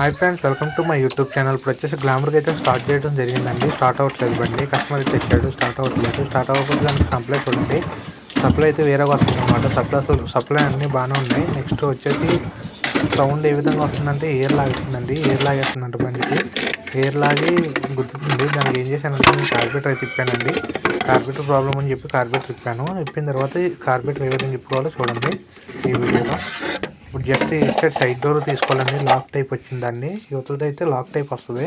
Hi friends welcome to my YouTube channel ఇప్పుడు వచ్చేసి గ్లామర్కి అయితే స్టార్ట్ చేయడం జరిగిందండి. స్టార్ట్ అవ్వట్లేదు బండి. కస్టమర్ అయితే తెచ్చాడు స్టార్ట్ అవ్వట్లేదు. స్టార్ట్ అవ్వకపోతే దానికి సప్లై చూడండి. సప్లై అయితే వేరే వస్తుంది అనమాట సప్లై సప్లై అన్నీ బాగానే ఉన్నాయి. నెక్స్ట్ వచ్చేసి సౌండ్ ఏ విధంగా వస్తుందంటే ఎయిర్ లాగుతుందండి ఎయిర్ లాగేస్తుందంట బండికి. ఎయిర్ లాగి గుర్తుంది దానికి ఏం చేశానంటే నేను కార్బెటర్ అయితే తిప్పానండి. కార్బెటర్ ప్రాబ్లం అని చెప్పి కార్బేటర్ తిప్పాను. తిప్పిన తర్వాత కార్బెటర్ ఏ విధంగా చెప్పుకోవాలో చూడండి ఈ వీడియోలో. ఇప్పుడు జస్ట్ ఇటు సైడ్ సైడ్ డోర్ తీసుకోవాలండి. లాక్ టైప్ వచ్చింది దాన్ని. యువతలది అయితే లాక్ టైప్ వస్తుంది.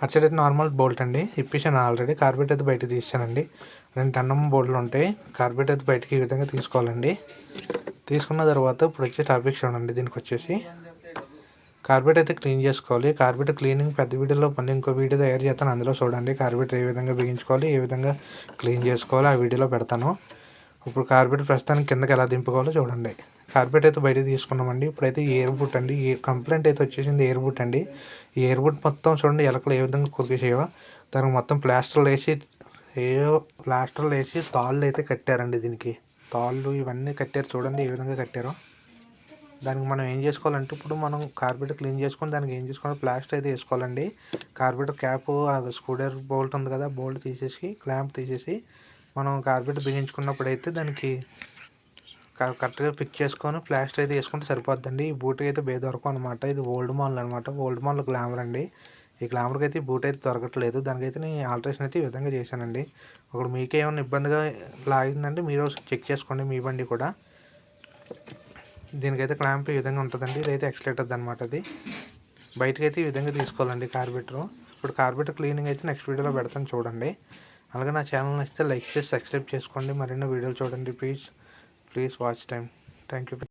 అటు సైడ్ అయితే నార్మల్ బోల్ట్ అండి. ఇప్పించాను ఆల్రెడీ కార్బెట్ అయితే బయట తీసానండి రెండు అన్నం బోల్ట్లు ఉంటాయి. కార్బెట్ అయితే బయటకి ఈ విధంగా తీసుకోవాలండి. తీసుకున్న తర్వాత ఇప్పుడు వచ్చే టాపిక్ చూడండి. దీనికి వచ్చేసి కార్బెట్ అయితే క్లీన్ చేసుకోవాలి. కార్బెట్ క్లీనింగ్ పెద్ద వీడియోలో మళ్ళీ ఇంకో వీడియో తయారు చేస్తాను. అందులో చూడండి కార్బెట్ ఏ విధంగా బిగించుకోవాలి ఏ విధంగా క్లీన్ చేసుకోవాలి. ఆ వీడియోలో పెడతాను. ఇప్పుడు కార్బెట్ ప్రస్తుతానికి కిందకి ఎలా దింపుకోవాలో చూడండి. కార్పెట్ అయితే బయట తీసుకున్నామండి. ఇప్పుడైతే ఎయిర్ బూట్ అండి. కంప్లైంట్ అయితే వచ్చేసింది ఎయిర్ బూట్ అండి. ఎయిర్ బూట్ మొత్తం చూడండి ఎలకలు ఏ విధంగా కొరికేసేవో దానికి మొత్తం ప్లాస్టర్లు వేసి ఏవో ప్లాస్టర్లు వేసి తాళ్ళు అయితే కట్టారండి దీనికి. తాళ్ళు ఇవన్నీ కట్టారు చూడండి ఏ విధంగా కట్టారో. దానికి మనం ఏం చేసుకోవాలంటే ఇప్పుడు మనం కార్పెట్ క్లీన్ చేసుకొని దానికి ఏం చేసుకోవాలి ప్లాస్టర్ అయితే వేసుకోవాలండి. కార్పెట్ క్యాప్ స్క్రూడర్ బోల్ట్ ఉంది కదా బోల్ట్ తీసేసి క్లాంప్ తీసేసి మనం కార్పెట్ బిగించుకున్నప్పుడు అయితే దానికి కరెక్ట్గా పిక్ చేసుకొని ప్లాస్టర్ అయితే వేసుకుంటే సరిపోద్దండి. ఈ బూట్ అయితే బే దొరకం అనమాట ఇది ఓల్డ్ మాల్ అనమాట ఓల్డ్ మాల్ గ్లామర్ అండి. ఈ గ్లామర్కి అయితే బూట్ అయితే దొరకట్లేదు. దానికైతే నేను ఆల్ట్రేషన్ అయితే ఈ విధంగా చేశానండి. ఒకడు మీకు ఏమైనా ఇబ్బందిగా లాగిందంటే మీరు చెక్ చేసుకోండి మీ బండి కూడా. దీనికైతే క్లాంప్ ఈ విధంగా ఉంటుందండి. ఇదైతే ఎక్స్లేటర్ అనమాట అది. బయటకైతే అయితే ఈ విధంగా తీసుకోవాలండి కార్బెటర్. ఇప్పుడు కార్బెటర్ క్లీనింగ్ అయితే నెక్స్ట్ వీడియోలో పెడతాను చూడండి. అలాగే నా ఛానల్ నచ్చితే లైక్ చేసి సబ్స్క్రైబ్ చేసుకోండి. మరిన్ని వీడియోలు చూడండి. Please please watch time. Thank you